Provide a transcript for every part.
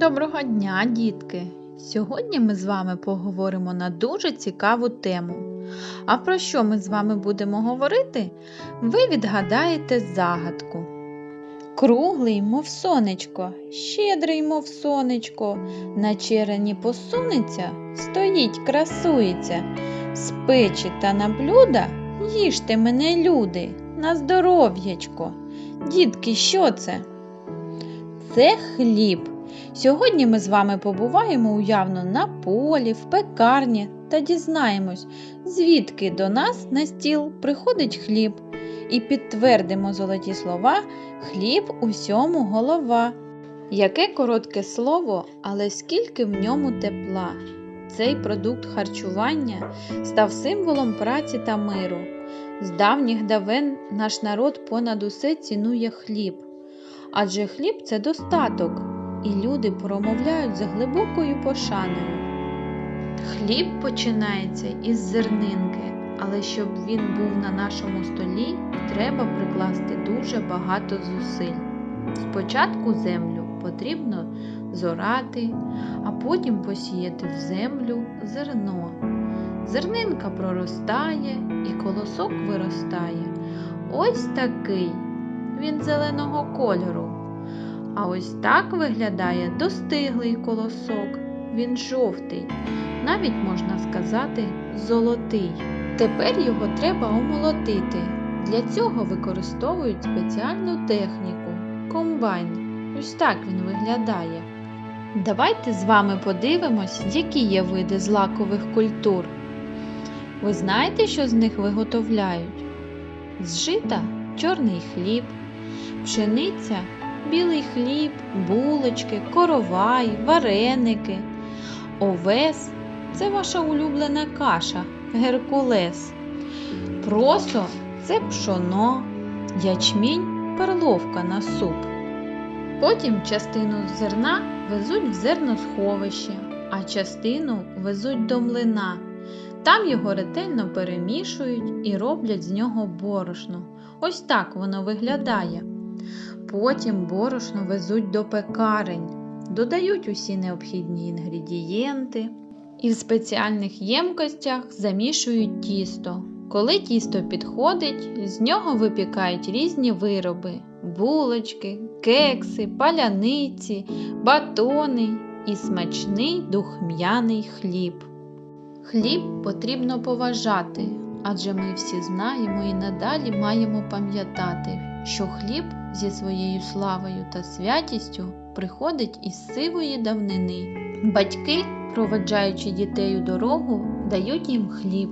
Доброго дня, дітки! Сьогодні ми з вами поговоримо на дуже цікаву тему. А про що ми з вами будемо говорити? Ви відгадаєте загадку. Круглий, мов сонечко, щедрий, мов сонечко, на черені посунеться, стоїть, красується. З печі та на блюда їжте мене, люди, на здоров'ячко. Дітки, що це? Це хліб. Сьогодні ми з вами побуваємо уявно на полі, в пекарні та дізнаємось, звідки до нас на стіл приходить хліб, і підтвердимо золоті слова хліб усьому голова. Яке коротке слово, але скільки в ньому тепла. Цей продукт харчування став символом праці та миру. З давніх давен наш народ понад усе цінує хліб. Адже хліб це достаток, і люди промовляють за глибокою пошаною. Хліб починається із зернинки, але щоб він був на нашому столі, треба прикласти дуже багато зусиль. Спочатку землю потрібно зорати, а потім посіяти в землю зерно. Зернинка проростає і колосок виростає. Ось такий він зеленого кольору. А ось так виглядає достиглий колосок. Він жовтий, навіть можна сказати, золотий. Тепер його треба омолотити. Для цього використовують спеціальну техніку комбайн. Ось так він виглядає. Давайте з вами подивимось, які є види злакових культур. Ви знаєте, що з них виготовляють? З жита чорний хліб, пшениця, білий хліб, булочки, коровай, вареники, овес це ваша улюблена каша, геркулес. Просо це пшоно, ячмінь, перловка на суп. Потім частину зерна везуть в зерносховище, а частину везуть до млина. Там його ретельно перемішують і роблять з нього борошно. Ось так воно виглядає. Потім борошно везуть до пекарень, додають усі необхідні інгредієнти і в спеціальних ємкостях замішують тісто. Коли тісто підходить, з нього випікають різні вироби: булочки, кекси, паляниці, батони і смачний духм'яний хліб. Хліб потрібно поважати, адже ми всі знаємо і надалі маємо пам'ятати, що хліб зі своєю славою та святістю приходить із сивої давнини. Батьки, проведжаючи дітей у дорогу, дають їм хліб.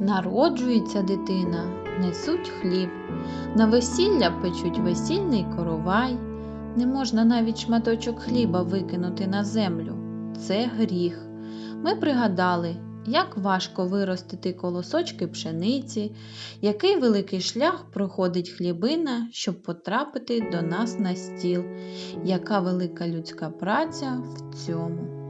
Народжується дитина, несуть хліб, на весілля печуть весільний коровай. Не можна навіть шматочок хліба викинути на землю. Це гріх. Ми пригадали, як важко виростити колосочки пшениці, який великий шлях проходить хлібина, щоб потрапити до нас на стіл, яка велика людська праця в цьому.